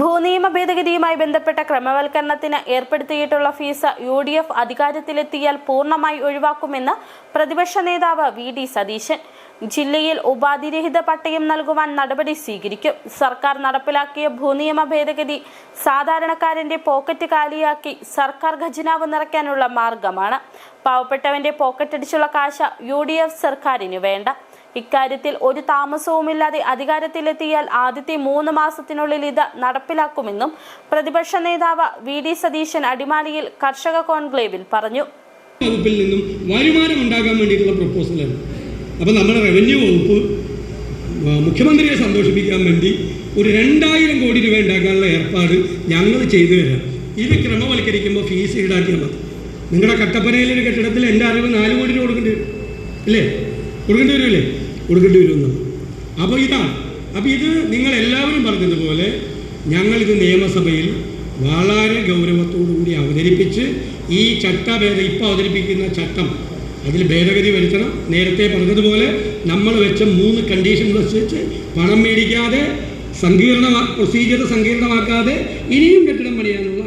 ഭൂനിയമ ഭേദഗതിയുമായി ബന്ധപ്പെട്ട ക്രമവൽക്കരണത്തിന് ഏർപ്പെടുത്തിയിട്ടുള്ള ഫീസ് യു ഡി എഫ് അധികാരത്തിലെത്തിയാൽ പൂർണമായി ഒഴിവാക്കുമെന്ന് പ്രതിപക്ഷ നേതാവ് വി ഡി സതീശൻ. ജില്ലയിൽ ഉപാധിരഹിത പട്ടയം നൽകുവാൻ നടപടി സ്വീകരിക്കും. സർക്കാർ നടപ്പിലാക്കിയ ഭൂനിയമ ഭേദഗതി സാധാരണക്കാരന്റെ പോക്കറ്റ് കാലിയാക്കി സർക്കാർ ഖജനാവ് നിറയ്ക്കാനുള്ള മാർഗമാണ്. പാവപ്പെട്ടവന്റെ പോക്കറ്റടിച്ചുള്ള കാശ യു ഡി എഫ് സർക്കാരിന് വേണ്ട. ഇക്കാര്യത്തിൽ ഒരു താമസവുമില്ലാതെ അധികാരത്തിലെത്തിയാൽ ആദ്യത്തെ മൂന്ന് മാസത്തിനുള്ളിൽ ഇത് നടപ്പിലാക്കുമെന്നും പ്രതിപക്ഷ നേതാവ് വി ഡി സതീശൻ അടിമാലിയിൽ കർഷക കോൺക്ലേവിൽ പറഞ്ഞു. വകുപ്പിൽ നിന്നും വരുമാനം ഉണ്ടാകാൻ വേണ്ടിയിട്ടുള്ള പ്രപ്പോസലാണ്. അപ്പോൾ നമ്മുടെ റവന്യൂ വകുപ്പ് മുഖ്യമന്ത്രിയെ സന്തോഷിപ്പിക്കാൻ വേണ്ടി ഒരു രണ്ടായിരം കോടി രൂപ ഉണ്ടാക്കാനുള്ള ഏർപ്പാട് ഞങ്ങൾ ചെയ്തു തരാം. ഇത് ക്രമവൽക്കരിക്കുമ്പോൾ ഫീസ് ഈടാക്കിയാൽ മതി. നിങ്ങളുടെ കട്ടപ്പനയിലൊരു കെട്ടിടത്തിൽ എന്റെ അറിവ് നാല് കോടി രൂപ കൊടുക്കേണ്ടി വരും. ഇല്ലേ കൊടുക്കേണ്ടി വരുമല്ലേ കൊടുക്കേണ്ടി വരുമെന്ന് അപ്പോൾ ഇതാണ്. അപ്പോൾ ഇത് നിങ്ങൾ എല്ലാവരും പറഞ്ഞതുപോലെ ഞങ്ങളിത് നിയമസഭയിൽ വളരെ ഗൗരവത്തോടു കൂടി അവതരിപ്പിച്ച് ഈ ചട്ടഭേദ ഇപ്പോൾ അവതരിപ്പിക്കുന്ന ചട്ടം അതിൽ ഭേദഗതി വരുത്തണം. നേരത്തെ പറഞ്ഞതുപോലെ നമ്മൾ വെച്ച മൂന്ന് കണ്ടീഷൻ വെച്ച് പണം മേടിക്കാതെ സങ്കീർണ പ്രൊസീജിയർ സങ്കീർണമാക്കാതെ ഇനിയും കെട്ടിടം പണിയാനുള്ള